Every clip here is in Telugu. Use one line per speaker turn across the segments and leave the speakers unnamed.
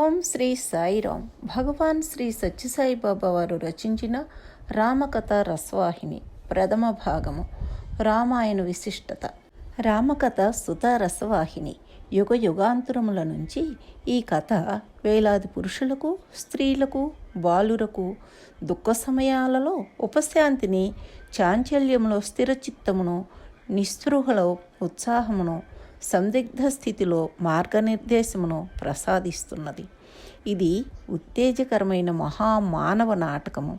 ఓం శ్రీ సాయిరాం భగవాన్ శ్రీ సత్యసాయిబాబా వారు రచించిన రామకథ రసవాహిని ప్రథమ భాగము రామాయణ విశిష్టత. రామకథ సుత రసవాహిని. యుగ యుగాంతరముల నుంచి ఈ కథ వేలాది పురుషులకు స్త్రీలకు బాలురకు దుఃఖ సమయాలలో ఉపశాంతిని చాంచల్యములో స్థిరచిత్తమును నిస్పృహలో ఉత్సాహమును సందిగ్ధ స్థితిలో మార్గనిర్దేశమును ప్రసాదిస్తున్నది. ఇది ఉత్తేజకరమైన మహామానవ నాటకము.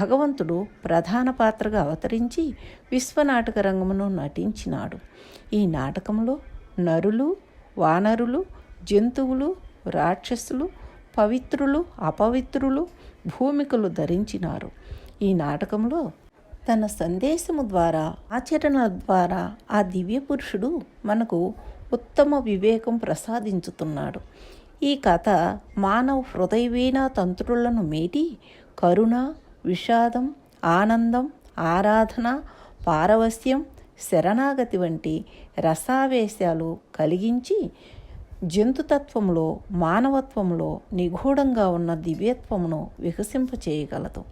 భగవంతుడు ప్రధాన పాత్రగా అవతరించి విశ్వనాటక రంగమును నటించినాడు. ఈ నాటకంలో నరులు వానరులు జంతువులు రాక్షసులు పవిత్రులు అపవిత్రులు భూమికలు ధరించినారు. ఈ నాటకంలో తన సందేశము ద్వారా ఆచరణల ద్వారా ఆ దివ్య పురుషుడు మనకు ఉత్తమ వివేకం ప్రసాదించుతున్నాడు. ఈ కథ మానవ హృదయవీణ తంత్రులను మేటి కరుణ విషాదం ఆనందం ఆరాధన పారవస్యం శరణాగతి వంటి రసావేశాలు కలిగించి జంతుతత్వంలో మానవత్వంలో నిగూఢంగా ఉన్న దివ్యత్వమును వికసింపచేయగలదు.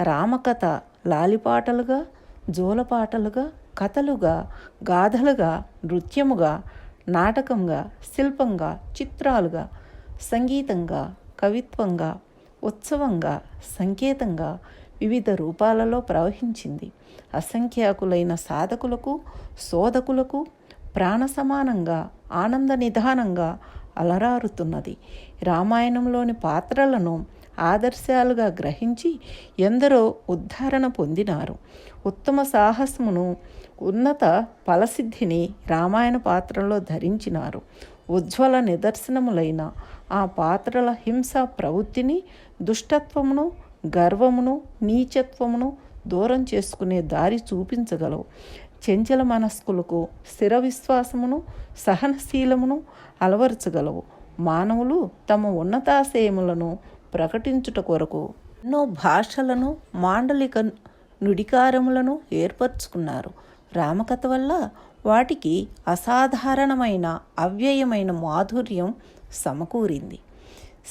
రామకథ లాలిపాటలుగా జోలపాటలుగా కథలుగా గాథలుగా నృత్యముగా నాటకంగా శిల్పంగా చిత్రాలుగా సంగీతంగా కవిత్వంగా ఉత్సవంగా సంకేతంగా వివిధ రూపాలలో ప్రవహించింది. అసంఖ్యాకులైన సాధకులకు శోధకులకు ప్రాణ సమానంగా ఆనంద నిధానంగా అలరారుతున్నది. రామాయణంలోని పాత్రలను ఆదర్శాలుగా గ్రహించి ఎందరో ఉద్ధారణ పొందినారు. ఉత్తమ సాహసమును ఉన్నత ఫలసిద్ధిని రామాయణ పాత్రలో ధరించినారు. ఉజ్వల నిదర్శనములైన ఆ పాత్రల హింస ప్రవృత్తిని దుష్టత్వమును గర్వమును నీచత్వమును దూరం చేసుకునే దారి చూపించగలవు. చెంచల మనస్కులకు స్థిర విశ్వాసమును సహనశీలమును అలవరచగలవు. మానవులు తమ ఉన్నతాశయములను ప్రకటించుట కొరకు ఎన్నో భాషలను మాండలిక నుడికారములను ఏర్పరచుకున్నారు. రామకథ వల్ల వాటికి అసాధారణమైన అవ్యయమైన మాధుర్యం సమకూరింది.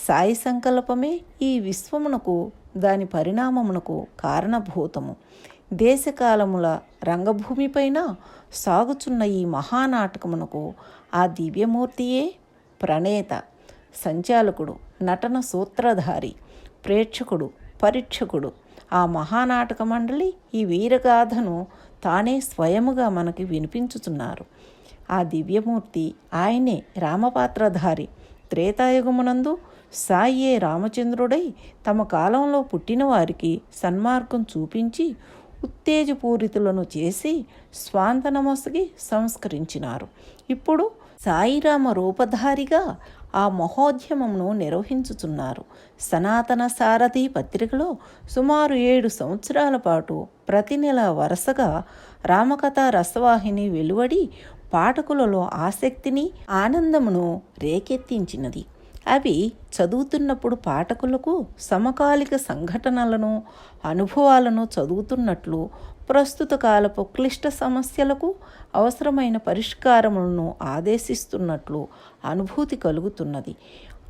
సాయి సంకల్పమే ఈ విశ్వమునకు దాని పరిణామమునకు కారణభూతము. దేశకాలముల రంగభూమిపైన సాగుచున్న ఈ మహానాటకమునకు ఆ దివ్యమూర్తియే ప్రణేత సంచాలకుడు. నటన సూత్రధారి ప్రేక్షకుడు పరీక్షకుడు. ఆ మహానాటక మండలి ఈ వీరగాథను తానే స్వయముగా మనకి వినిపించుతున్నారు. ఆ దివ్యమూర్తి ఆయనే రామపాత్రధారి. త్రేతాయుగమునందు సాయే రామచంద్రుడై తమ కాలంలో పుట్టిన వారికి సన్మార్గం చూపించి ఉత్తేజపూరితులను చేసి స్వాంతనమొసగి సంస్కరించినారు. ఇప్పుడు సాయిరామ రూపధారిగా ఆ మహోద్యమమును నిర్వహించుతున్నారు సనాతన సారథి పత్రికలో సుమారు ఏడు సంవత్సరాల పాటు ప్రతి నెల వరుసగా రామకథ రసవాహిని వెలువడి పాఠకులలో ఆసక్తిని ఆనందమును రేకెత్తించినది. అవి చదువుతున్నప్పుడు పాఠకులకు సమకాలిక సంఘటనలను అనుభవాలను చదువుతున్నట్లు ప్రస్తుత కాలపు క్లిష్ట సమస్యలకు అవసరమైన పరిష్కారములను ఆదేశిస్తున్నట్లు అనుభూతి కలుగుతున్నది.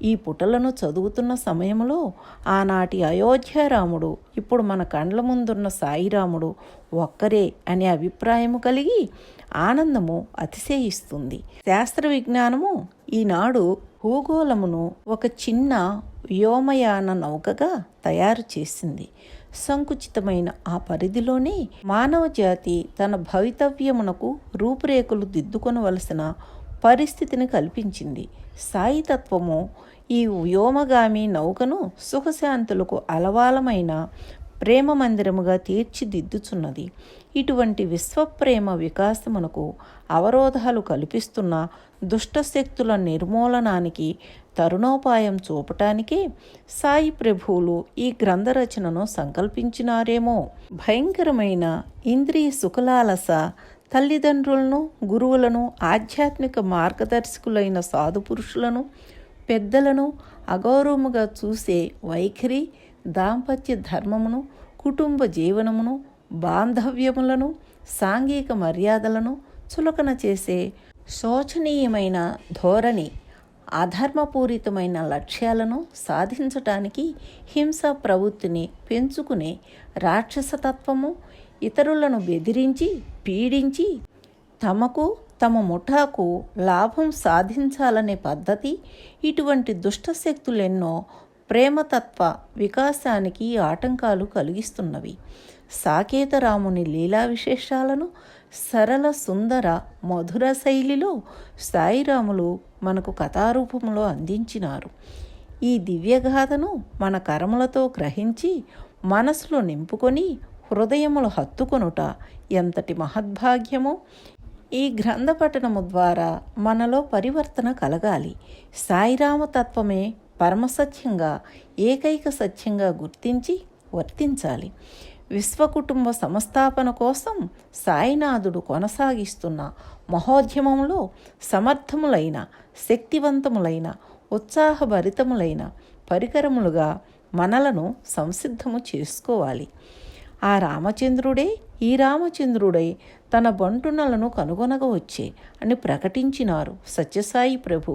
ఈ పుటలను చదువుతున్న సమయంలో ఆనాటి అయోధ్యారాముడు ఇప్పుడు మన కండ్ల ముందున్న సాయిరాముడు ఒక్కరే అనే అభిప్రాయము కలిగి ఆనందము అతిశయిస్తుంది. శాస్త్ర విజ్ఞానము ఈనాడు భూగోళమును ఒక చిన్న వ్యోమయాన నౌకగా తయారు చేసింది. సంకుచితమైన ఆ పరిధిలోనే మానవ జాతి తన భవితవ్యమునకు రూపురేఖలు దిద్దుకొనవలసిన పరిస్థితిని కల్పించింది. సాయితత్వము ఈ వ్యోమగామి నౌకను సుఖశాంతులకు అలవాలమైన ప్రేమ మందిరముగా తీర్చిదిద్దుచున్నది. ఇటువంటి విశ్వప్రేమ వికాసమునకు అవరోధాలు కల్పిస్తున్న దుష్టశక్తుల నిర్మూలనానికి తరుణోపాయం చూపటానికే సాయి ప్రభువులు ఈ గ్రంథ రచనను సంకల్పించినారేమో. భయంకరమైన ఇంద్రియ సుఖలాలస తల్లిదండ్రులను గురువులను ఆధ్యాత్మిక మార్గదర్శకులైన సాధుపురుషులను పెద్దలను అగౌరవముగా చూసే వైఖరి దాంపత్య ధర్మమును కుటుంబ జీవనమును బాంధవ్యములను సాంఘిక మర్యాదలను చులకన చేసే శోచనీయమైన ధోరణి. అధర్మపూరితమైన లక్ష్యాలను సాధించటానికి హింస ప్రవృత్తిని పెంచుకునే రాక్షసతత్వము ఇతరులను బెదిరించి పీడించి తమకు తమ ముఠాకు లాభం సాధించాలనే పద్ధతి ఇటువంటి దుష్టశక్తులెన్నో ప్రేమతత్వ వికాసానికి ఆటంకాలు కలిగిస్తున్నవి. సాకేతరాముని లీలా విశేషాలను సరళ సుందర మధుర శైలిలో సాయిరాములు మనకు కథారూపంలో అందించినారు. ఈ దివ్యగాథను మన కరములతో గ్రహించి మనసులో నింపుకొని హృదయములు హత్తుకొనుట ఎంతటి మహద్భాగ్యమో! ఈ గ్రంథ పఠనము ద్వారా మనలో పరివర్తన కలగాలి. సాయిరామ తత్వమే పరమసత్యంగా ఏకైక సత్యంగా గుర్తించి వర్తించాలి. విశ్వకుటుంబ సంస్థాపన కోసం సాయినాథుడు కొనసాగిస్తున్న మహోద్యమంలో సమర్థములైన శక్తివంతములైన ఉత్సాహభరితములైన పరికరములుగా మనలను సంసిద్ధము చేసుకోవాలి. ఆ రామచంద్రుడే ఈ రామచంద్రుడై తన బంటునలను కనుగొనగా వచ్చే అని ప్రకటించినారు సత్యసాయి ప్రభు.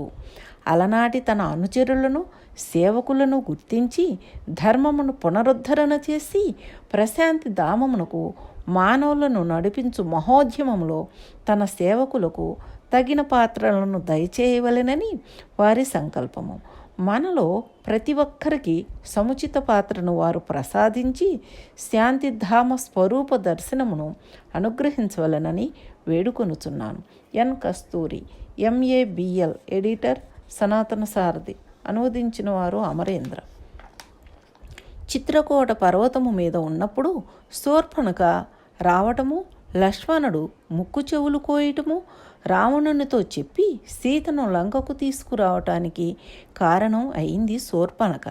అలనాటి తన అనుచరులను సేవకులను గుర్తించి ధర్మమును పునరుద్ధరణ చేసి ప్రశాంతి ధామమునకు మానవులను నడిపించు మహోద్యమంలో తన సేవకులకు తగిన పాత్రలను దయచేయవలెనని వారి సంకల్పము. మనలో ప్రతి ఒక్కరికి సముచిత పాత్రను వారు ప్రసాదించి శాంతిధామ స్వరూప దర్శనమును అనుగ్రహించవలనని వేడుకొనుచున్నాను. ఎన్. కస్తూరి ఎంఏబిఎల్ ఎడిటర్ సనాతన సారథి. అనువదించిన వారు అమరేంద్ర. చిత్రకోట పర్వతము మీద ఉన్నప్పుడు శూర్పణక రావటము లక్ష్మణుడు ముక్కు చెవులు కోయటము రావణునితో చెప్పి సీతను లంకకు తీసుకురావటానికి కారణం అయింది శూర్పణక.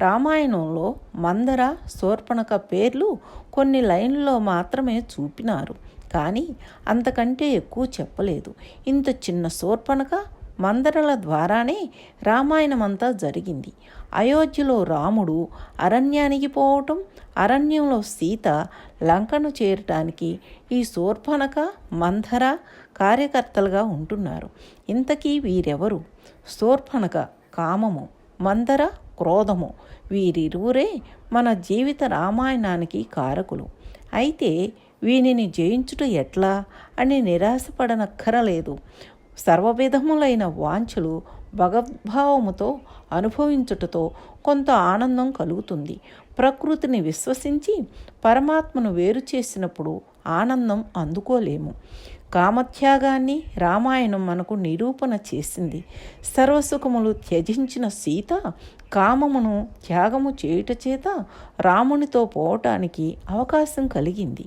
రామాయణంలో మందర శూర్పణక పేర్లు కొన్ని లైన్లలో మాత్రమే చూపినారు కానీ అంతకంటే ఎక్కువ చెప్పలేదు. ఇంత చిన్న శూర్పణక మందరల ద్వారానే రామాయణమంతా జరిగింది. అయోధ్యలో రాముడు అరణ్యానికి పోవటం అరణ్యంలో సీత లంకను చేరటానికి ఈ శూర్పణక మందర కార్యకర్తలుగా ఉంటున్నారు. ఇంతకీ వీరెవరు? శూర్పణక కామము మందర క్రోధము వీరిరువురే మన జీవిత రామాయణానికి కారకులు. అయితే వీనిని జయించుట ఎట్లా అని నిరాశపడనక్కరలేదు. సర్వవిధములైన వాంఛలు భగద్భావముతో అనుభవించుటతో కొంత ఆనందం కలుగుతుంది. ప్రకృతిని విశ్వసించి పరమాత్మను వేరు చేసినప్పుడు ఆనందం అందుకోలేము. కామత్యాగాన్ని రామాయణం మనకు నిరూపణ చేసింది. సర్వసుఖములు త్యజించిన సీత కామమును త్యాగము చేయుట చేత రామునితో పోవటానికి అవకాశం కలిగింది.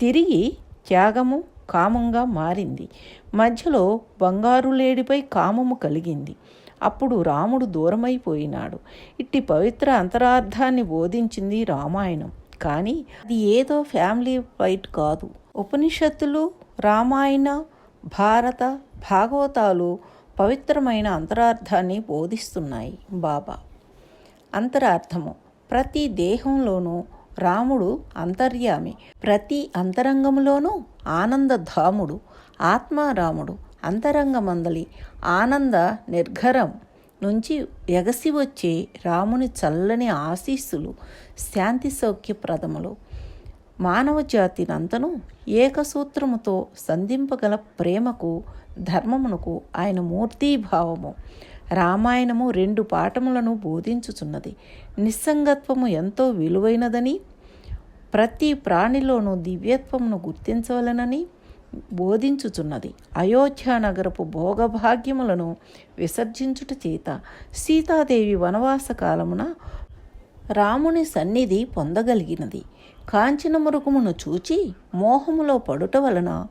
తిరిగి త్యాగము కామంగా మారింది. మధ్యలో బంగారు లేడిపై కామము కలిగింది. అప్పుడు రాముడు దూరమైపోయినాడు. ఇట్టి పవిత్ర అంతరార్థాన్ని బోధించింది రామాయణం. కానీ అది ఏదో ఫ్యామిలీ ఫైట్ కాదు. ఉపనిషత్తులు రామాయణ భారత భాగవతాలు పవిత్రమైన అంతరార్థాన్ని బోధిస్తున్నాయి బాబా. అంతరార్థము ప్రతి దేహంలోనూ రాముడు అంతర్యామి. ప్రతి అంతరంగములోనూ ఆనందధాముడు ఆత్మారాముడు అంతరంగమందలి ఆనంద నిర్ఘరం నుంచి ఎగసి వచ్చే రాముని చల్లని ఆశీస్సులు శాంతి సౌఖ్యప్రదములు. మానవ జాతినంతను ఏకసూత్రముతో సంధింపగల ప్రేమకు ధర్మమునకు ఆయన మూర్తీభావము. రామాయణము రెండు పాఠములను బోధించుచున్నది. నిస్సంగత్వము ఎంతో విలువైనదని ప్రతి ప్రాణిలోనూ దివ్యత్వమును గుర్తించవలనని బోధించుచున్నది. అయోధ్యానగరపు భోగభాగ్యములను విసర్జించుట చేత సీతాదేవి వనవాస కాలమున రాముని సన్నిధి పొందగలిగినది. కాంచన మృగమును చూచి మోహములో పడుట వలన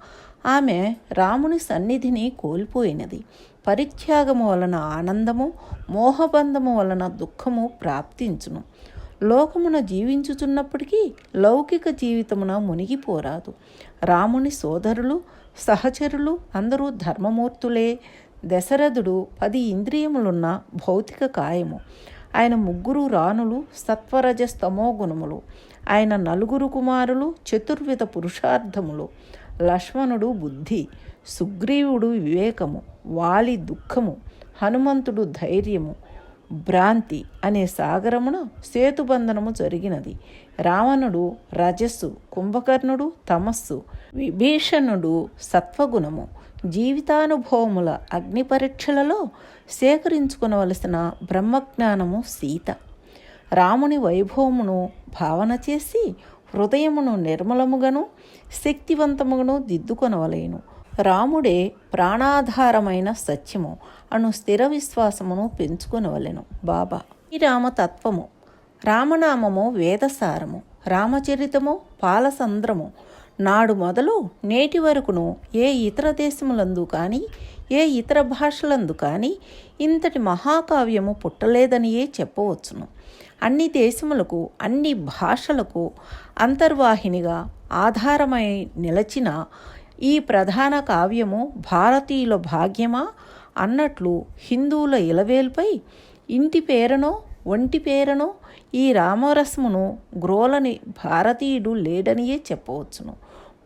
ఆమె రాముని సన్నిధిని కోల్పోయినది. పరిత్యాగము వలన ఆనందము మోహబంధము వలన దుఃఖము ప్రాప్తించును. లోకమున జీవించుచున్నప్పటికీ లౌకిక జీవితమున మునిగిపోరాదు. రాముని సోదరులు సహచరులు అందరూ ధర్మమూర్తులే. దశరథుడు పది ఇంద్రియములున్న భౌతిక కాయము. ఆయన ముగ్గురు రాణులు సత్వరజ స్తమో గుణములు. ఆయన నలుగురు కుమారులు చతుర్విధ పురుషార్థములు. లక్ష్మణుడు బుద్ధి. సుగ్రీవుడు వివేకము వాలి దుఃఖము హనుమంతుడు ధైర్యము భ్రాంతి అనే సాగరమున సేతుబంధనము జరిగినది. రావణుడు రజస్సు కుంభకర్ణుడు తమస్సు విభీషణుడు సత్వగుణము. జీవితానుభవముల అగ్ని పరీక్షలలో సేకరించుకునవలసిన బ్రహ్మజ్ఞానము సీత. రాముని వైభవమును భావన చేసి హృదయమును నిర్మలముగను శక్తివంతముగను దిద్దుకొనవలేను. రాముడే ప్రాణాధారమైన సత్యము అను స్థిర విశ్వాసమును పెంచుకొనవలెను. బాబా. ఈ రామతత్వము రామనామము వేదసారము రామచరితము పాలసంద్రము నాడు మొదలు నేటి వరకును ఏ ఇతర దేశములందు కానీ ఏ ఇతర భాషలందు కానీ ఇంతటి మహాకావ్యము పుట్టలేదనియే చెప్పవచ్చును. అన్ని దేశములకు అన్ని భాషలకు అంతర్వాహినిగా ఆధారమై నిలచిన ఈ ప్రధాన కావ్యము భారతీయుల భాగ్యమా అన్నట్లు హిందువుల ఇలవేల్పై ఇంటి పేరనో ఒంటి పేరనో ఈ రామరసమును గ్రోలని భారతీయుడు లేడనియే చెప్పవచ్చును.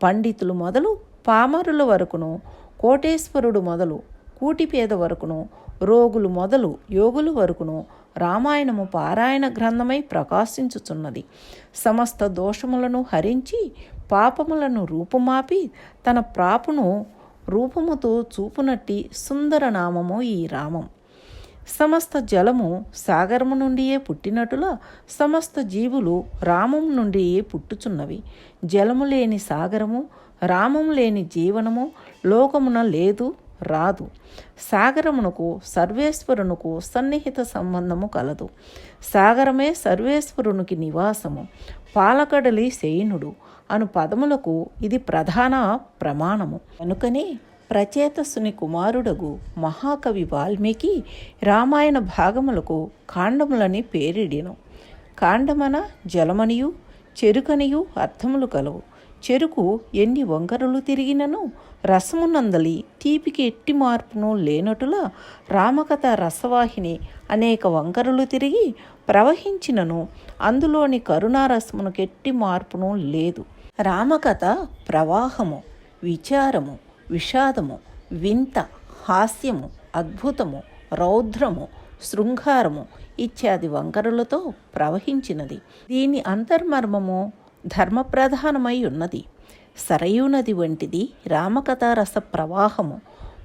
పండితులు మొదలు పామరుల వరకును కోటేశ్వరుడు మొదలు కూటిపేద వరకును రోగులు మొదలు యోగుల వరకును రామాయణము పారాయణ గ్రంథమై ప్రకాశించుచున్నది. సమస్త దోషములను హరించి పాపములను రూపుమాపి తన ప్రాపును రూపముతో చూపునట్టి సుందర నామము ఈ రామం. సమస్త జలము సాగరము నుండియే పుట్టినట్టులా సమస్త జీవులు రామం నుండియే పుట్టుచున్నవి. జలము లేని సాగరము రామం లేని జీవనము లోకమున లేదు. రాదు. సాగరమునకు సర్వేశ్వరునకు సన్నిహిత సంబంధము కలదు. సాగరమే సర్వేశ్వరునికి నివాసము. పాలకడలి శయనుడు అను పదములకు ఇది ప్రధాన ప్రమాణము. కనుకనే ప్రచేతసుని కుమారుడగు మహాకవి వాల్మీకి రామాయణ భాగములకు కాండములని పేరిడిను. కాండమన జలమనియు చెరుకనియు అర్థములు కలవు. చెరుకు ఎన్ని వంకరలు తిరిగినను? రసమునందలి తీపికి ఎట్టి మార్పును లేనటులా రామకథ రసవాహిని అనేక వంకరలు తిరిగి ప్రవహించినను. అందులోని కరుణారసమును ఎట్టి మార్పును లేదు. రామకథ ప్రవాహము విచారము విషాదము వింత హాస్యము అద్భుతము రౌద్రము శృంగారము ఇత్యాది వంకరలతో ప్రవహించినది. దీని అంతర్మర్మము ధర్మప్రధానమై ఉన్నది సరయూనది వంటిది రామకథారస ప్రవాహము.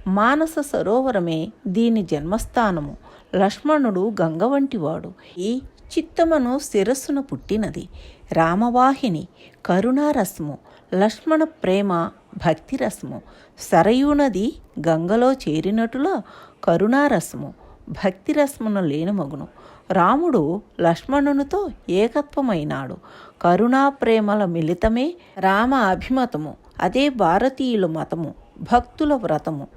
మానస సరోవరమే దీని జన్మస్థానము. లక్ష్మణుడు గంగ వంటివాడు. ఈ చిత్తమను శిరస్సును పుట్టినది. రామవాహిని కరుణారసము లక్ష్మణ ప్రేమ భక్తిరసము. సరయూనది గంగలో చేరినట్టులా కరుణారసము. భక్తిరస్మును లేని మగును రాముడు లక్ష్మణునితో ఏకత్వమైనాడు. కరుణా ప్రేమల మిళితమే రామ అభిమతము. అదే భారతీయుల మతము భక్తుల వ్రతము.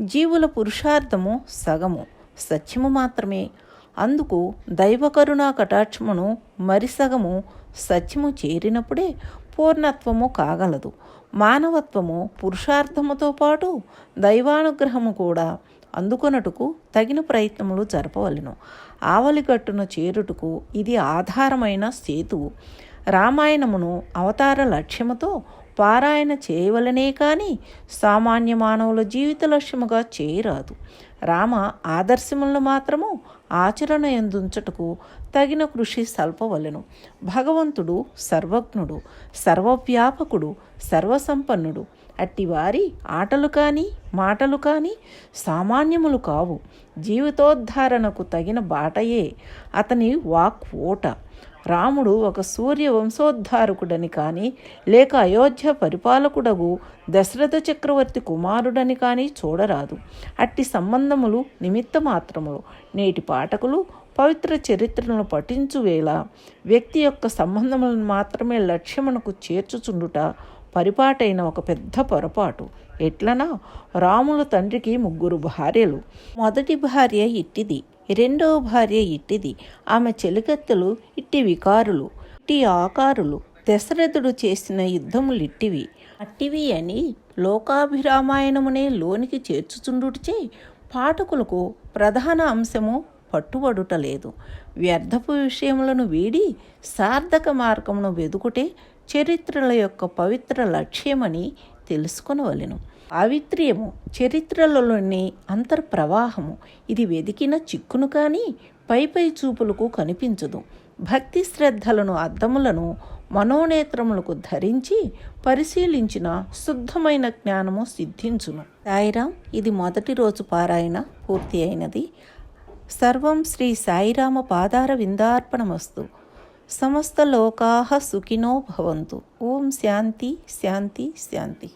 జీవుల పురుషార్థము సగము సత్యము మాత్రమే. అందుకు దైవకరుణా కటాక్షమును మరిసగము సత్యము చేరినప్పుడే పూర్ణత్వము కాగలదు. మానవత్వము పురుషార్థముతో పాటు దైవానుగ్రహము కూడా అందుకొనటుకు తగిన ప్రయత్నములు జరపవలను. ఆవలిగట్టున చేరుటకు ఇది ఆధారమైన సేతువు. రామాయణమును అవతార లక్ష్యముతో పారాయణ చేయవలనే కానీ సామాన్య మానవుల జీవిత లక్ష్యముగా చేయరాదు రామ ఆదర్శములను మాత్రము ఆచరణ ఎందుంచటకు తగిన కృషి సల్పవలను. భగవంతుడు సర్వజ్ఞుడు సర్వవ్యాపకుడు సర్వసంపన్నుడు అట్టివారి ఆటలు కానీ మాటలు కానీ సామాన్యములు కావు. జీవితోద్ధారణకు తగిన బాటయే అతని వాక్ ఓట రాముడు ఒక సూర్య వంశోద్ధారకుడని కానీ లేక అయోధ్య పరిపాలకుడగు దశరథ చక్రవర్తి కుమారుడని కానీ చూడరాదు. అట్టి సంబంధములు నిమిత్త మాత్రములు. నేటి పాఠకులు పవిత్ర చరిత్రను పఠించు వేళ వ్యక్తి యొక్క సంబంధములను మాత్రమే లక్ష్యమునకు చేర్చుచుండుట పరిపాటైన ఒక పెద్ద పొరపాటు. ఎట్లనా? రాముల తండ్రికి ముగ్గురు భార్యలు. మొదటి భార్య ఇట్టిది రెండవ భార్య ఇట్టిది. ఆమె చెలికత్తెలు ఇట్టి వికారులు ఇట్టి ఆకారులు. దశరథుడు చేసిన యుద్ధములు ఇట్టివి అట్టివి అని లోకాభిరామాయణమునే లోనికి చేర్చుచుండుటిచే పాఠకులకు ప్రధాన అంశము పట్టుబడుట లేదు వ్యర్థపు విషయములను వీడి సార్థక మార్గమును వెదుకుటే చరిత్రల యొక్క పవిత్ర లక్ష్యమని తెలుసుకొనవలెను. పావిత్ర్యము చరిత్రలలోని అంతర్ప్రవాహము. ఇది వెదికిన చిక్కును కానీ పై పై చూపులకు కనిపించదు. భక్తి శ్రద్ధలను అద్దములను మనోనేత్రములకు ధరించి పరిశీలించిన శుద్ధమైన జ్ఞానము సిద్ధించును. సాయిరాం ఇది మొదటి రోజు పారాయణ పూర్తి అయినది. సర్వం శ్రీ సాయిరామ పాదార విందార్పణమస్తు సమస్త లోకాః సుఖినో భవంతు ఓం శాంతి శాంతి శాంతి